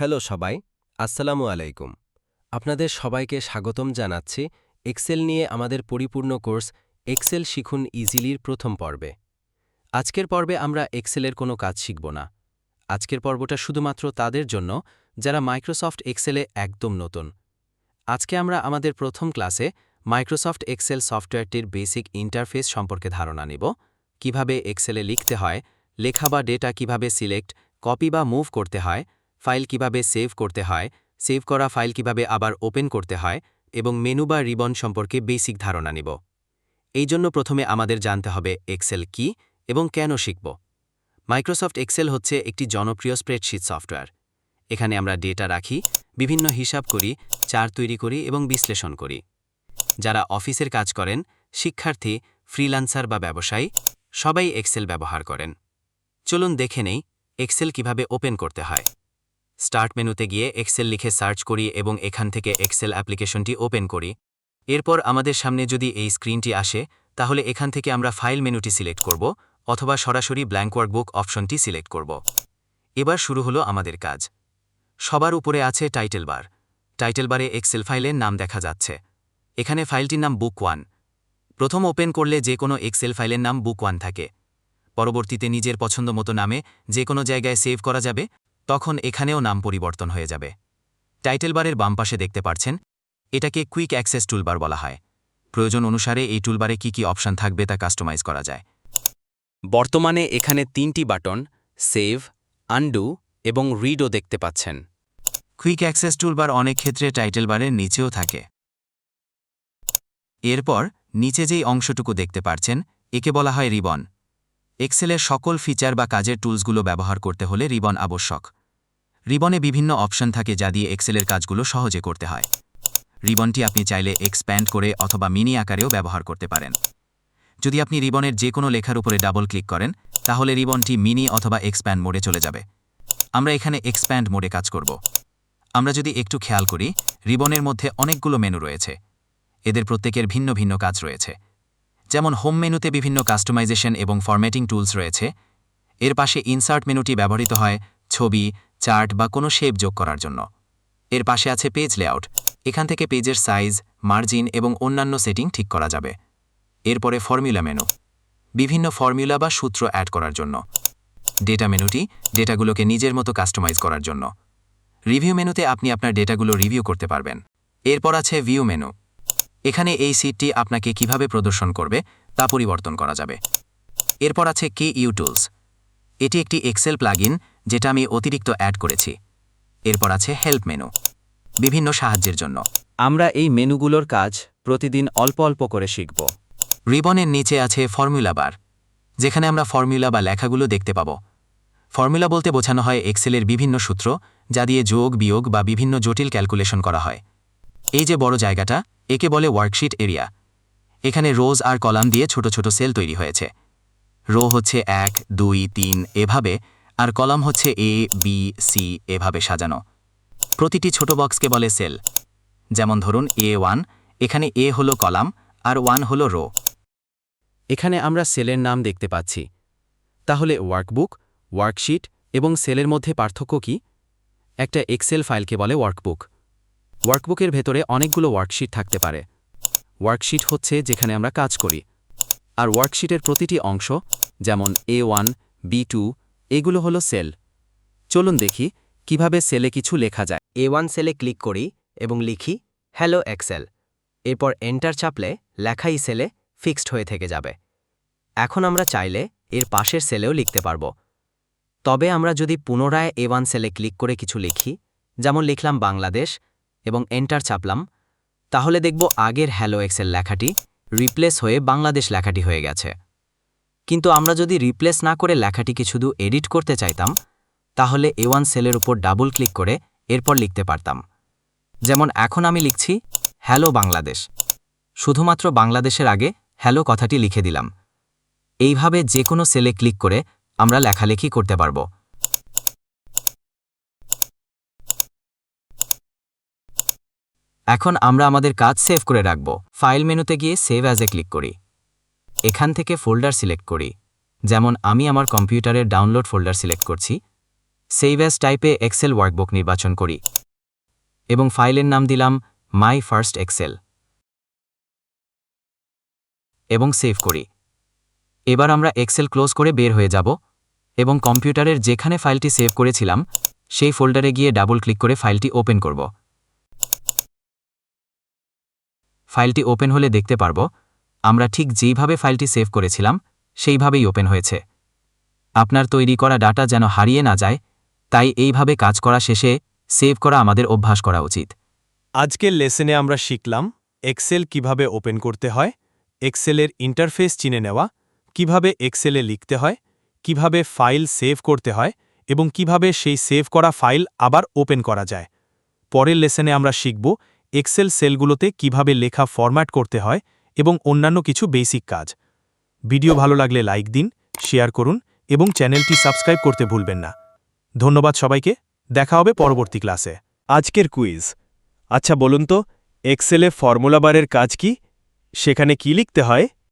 Hello সবাই, আসসালামু আলাইকুম। আপনাদের সবাইকে স্বাগতম জানাচ্ছি এক্সেল নিয়ে আমাদের পরিপূর্ণ কোর্স এক্সেল শিখুন ইজিলির প্রথম পর্বে। আজকের পর্বে আমরা এক্সেলের কোনো কাজ শিখব না। আজকের পর্বটা শুধুমাত্র তাদের জন্য, যারা মাইক্রোসফট এক্সেলে একদম নতুন। আজকে আমরা আমাদের প্রথম ক্লাসে মাইক্রোসফট এক্সেল সফটওয়্যারটির বেসিক ইন্টারফেস সম্পর্কে ধারণা নিব। কীভাবে এক্সেলে লিখতে হয়, লেখা বা ডেটা কীভাবে সিলেক্ট, কপি বা মুভ করতে হয় ফাইল কীভাবে সেভ করতে হয়, সেভ করা ফাইল কীভাবে আবার ওপেন করতে হয় এবং মেনু বা রিবন সম্পর্কে বেসিক ধারণা নিব। এই জন্য প্রথমে আমাদের জানতে হবে এক্সেল কি এবং কেন শিখব। মাইক্রোসফট এক্সেল হচ্ছে একটি জনপ্রিয় স্প্রেডশিট সফটওয়্যার। এখানে আমরা ডেটা রাখি, বিভিন্ন হিসাব করি, চার তৈরি করি এবং বিশ্লেষণ করি। যারা অফিসের কাজ করেন, শিক্ষার্থী, ফ্রিল্যান্সার বা ব্যবসায়ী, সবাই এক্সেল ব্যবহার করেন। চলুন দেখে নেই এক্সেল কীভাবে ওপেন করতে হয়। স্টার্ট মেনুতে গিয়ে এক্সেল লিখে সার্চ করি এবং এখান থেকে এক্সেল অ্যাপ্লিকেশনটি ওপেন করি। এরপর আমাদের সামনে যদি এই স্ক্রিনটি আসে, তাহলে এখান থেকে আমরা ফাইল মেনুটি সিলেক্ট করব অথবা সরাসরি ব্ল্যাঙ্ক ওয়ার্কবুক অপশনটি সিলেক্ট করব। এবার শুরু হলো আমাদের কাজ। সবার উপরে আছে টাইটেল বার। টাইটেল বারে এক্সেল ফাইলের নাম দেখা যাচ্ছে। এখানে ফাইলটির নাম বুক ওয়ান। প্রথম ওপেন করলে যে কোনো এক্সেল ফাইলের নাম বুক ওয়ান থাকে। পরবর্তীতে নিজের পছন্দ মতো নামে যে কোনো জায়গায় সেভ করা যাবে তখন এখানেও নাম পরিবর্তন হয়ে যাবে। টাইটেল বারের বাম পাশে দেখতে পাচ্ছেন এটাকে কুইক অ্যাক্সেস টুলবার বলা হয়। প্রয়োজন অনুসারে এই টুলবারে কি কি অপশন থাকবে তা কাস্টমাইজ করা যায়। বর্তমানে এখানে তিনটি বাটন, সেভ, আনডু এবং রিডও দেখতে পাচ্ছেন। কুইক অ্যাক্সেস টুলবার অনেক ক্ষেত্রে টাইটেল বারের নিচেও থাকে। এরপর, নিচে যেই অংশটুকু দেখতে পারছেন, একে বলা হয় রিবন। এক্সেলের সকল ফিচার বা কাজের টুলসগুলো ব্যবহার করতে হলে রিবন আবশ্যক। রিবনে বিভিন্ন অপশন থাকে যা দিয়ে এক্সেলের কাজগুলো সহজে করতে হয়। রিবনটি আপনি চাইলে এক্সপ্যান্ড করে অথবা মিনি আকারেও ব্যবহার করতে পারেন। যদি আপনি রিবনের যে কোনো লেখার উপরে ডাবল ক্লিক করেন, তাহলে রিবনটি মিনি অথবা এক্সপ্যান্ড মোডে চলে যাবে। আমরা এখানে এক্সপ্যান্ড মোডে কাজ করব। আমরা যদি একটু খেয়াল করি, রিবনের মধ্যে অনেকগুলো মেনু রয়েছে। এদের প্রত্যেকের ভিন্ন ভিন্ন কাজ রয়েছে। যেমন হোম মেনুতে বিভিন্ন কাস্টমাইজেশন এবং ফরম্যাটিং টুলস রয়েছে। এর পাশে ইনসার্ট মেনুটি ব্যবহৃত হয়, ছবি চার্ট বা কোনো শেপ যোগ করার জন্য। এর পাশে আছে পেজ লেআউট। এখান থেকে পেজের সাইজ, মার্জিন এবং অন্যান্য সেটিং ঠিক করা যাবে। এরপরে ফর্মুলা মেনু। বিভিন্ন ফর্মুলা বা সূত্র অ্যাড করার জন্য। ডেটা মেনুটি, ডেটাগুলোকে নিজের মতো কাস্টমাইজ করার জন্য। রিভিউ মেনুতে আপনি আপনার ডেটাগুলো রিভিউ করতে পারবেন। এরপর আছে ভিউ মেনু। এখানে এই সিটটি আপনাকে কীভাবে প্রদর্শন করবে, তা পরিবর্তন করা যাবে। এরপর আছে কে ইউ টুলস। এটি একটি এক্সেল প্লাগইন যেটা আমি অতিরিক্ত অ্যাড করেছি। এরপর আছে হেল্প মেনু। বিভিন্ন সাহায্যের জন্য। আমরা এই মেনুগুলোর কাজ প্রতিদিন অল্প অল্প করে শিখব। রিবনের নিচে আছে ফর্মুলা বার যেখানে আমরা ফর্মুলা বা লেখাগুলো দেখতে পাব। ফর্মুলা বলতে বোঝানো হয় এক্সেলের বিভিন্ন সূত্র যা দিয়ে যোগ বিয়োগ বা বিভিন্ন জটিল ক্যালকুলেশন করা হয়। এই যে বড় জায়গাটা একে বলে ওয়ার্কশিট এরিয়া। এখানে রোজ আর কলাম দিয়ে ছোট ছোট সেল তৈরি হয়েছে। রো হচ্ছে এক দুই তিন এভাবে আর কলাম হচ্ছে এ বি সি এভাবে সাজানো। প্রতিটি ছোট বক্সকে বলে সেল। যেমন ধরুন এ ওয়ান এখানে এ হলো কলাম আর ওয়ান হলো রো এখানে আমরা সেলের নাম দেখতে পাচ্ছি। তাহলে ওয়ার্কবুক ওয়ার্কশিট এবং সেলের মধ্যে পার্থক্য কি? একটা এক্সেল ফাইলকে বলে ওয়ার্কবুক ওয়ার্কবুকের ভেতরে অনেকগুলো ওয়ার্কশিট থাকতে পারে। ওয়ার্কশিট হচ্ছে যেখানে আমরা কাজ করি। আর ওয়ার্কশিটের প্রতিটি অংশ, যেমন এ ওয়ান বি টু এগুলো হলো সেল। চলুন দেখি কীভাবে সেলে কিছু লেখা যায়। এ ওয়ান সেলে ক্লিক করি এবং লিখি হ্যালো এক্সেল এরপর এন্টার চাপলে লেখাই সেলে ফিক্সড হয়ে থেকে যাবে। এখন আমরা চাইলে এর পাশের সেলেও লিখতে পারব। তবে আমরা যদি পুনরায় এ ওয়ান সেলে ক্লিক করে কিছু লিখি, যেমন লিখলাম বাংলাদেশ এবং এন্টার চাপলাম, তাহলে দেখব আগের হ্যালো এক্সেল লেখাটি রিপ্লেস হয়ে বাংলাদেশ লেখাটি হয়ে গেছে। কিন্তু আমরা যদি রিপ্লেস না করে লেখাটিকে শুধু এডিট করতে চাইতাম, তাহলে এ ওয়ান সেলের উপর ডাবল ক্লিক করে এরপর লিখতে পারতাম। যেমন এখন আমি লিখছি হ্যালো বাংলাদেশ শুধুমাত্র বাংলাদেশের আগে হ্যালো কথাটি লিখে দিলাম। এইভাবে যে কোনো সেলে ক্লিক করে আমরা লেখালেখি করতে পারব। এখন আমরা আমাদের কাজ সেভ করে রাখব। ফাইল মেনুতে গিয়ে সেভ অ্যাজ ক্লিক করি। এখান থেকে ফোল্ডার সিলেক্ট করি। যেমন আমি আমার কম্পিউটারের ডাউনলোড ফোল্ডার সিলেক্ট করছি, সেভ অ্যাজ টাইপে এক্সেল ওয়ার্কবুক নির্বাচন করি এবং ফাইলের নাম দিলাম মাই ফার্স্ট এক্সেল এবং সেভ করি। এবার আমরা এক্সেল ক্লোজ করে বের হয়ে যাব এবং কম্পিউটারের যেখানে ফাইলটি সেভ করেছিলাম, সেই ফোল্ডারে গিয়ে ডাবল ক্লিক করে ফাইলটি ওপেন করব। ফাইলটি ওপেন হলে দেখতে পারব আমরা ঠিক যেইভাবে ফাইলটি সেভ করেছিলাম, সেইভাবেই ওপেন হয়েছে। আপনার তৈরি করা ডাটা যেন হারিয়ে না যায়, তাই এইভাবে কাজ করা শেষে সেভ করা আমাদের অভ্যাস করা উচিত। আজকের লেসনে আমরা শিখলাম এক্সেল কীভাবে ওপেন করতে হয়, এক্সেলের ইন্টারফেস চিনে নেওয়া, কীভাবে এক্সেলে লিখতে হয়, কীভাবে ফাইল সেভ করতে হয় এবং কীভাবে সেই সেভ করা ফাইল আবার ওপেন করা যায়। পরের লেসনে আমরা শিখব এক্সেল সেলগুলোতে কীভাবে লেখা ফরম্যাট করতে হয় এবং অন্যান্য কিছু বেসিক কাজ। ভিডিও ভালো লাগলে লাইক দিন শেয়ার করুন এবং চ্যানেলটি সাবস্ক্রাইব করতে ভুলবেন না। ধন্যবাদ সবাইকে, দেখা হবে পরবর্তী ক্লাসে আজকের কুইজ আচ্ছা বলুন তো এক্সেলে ফর্মুলা বারের কাজ কি? সেখানে কি লিখতে হয়?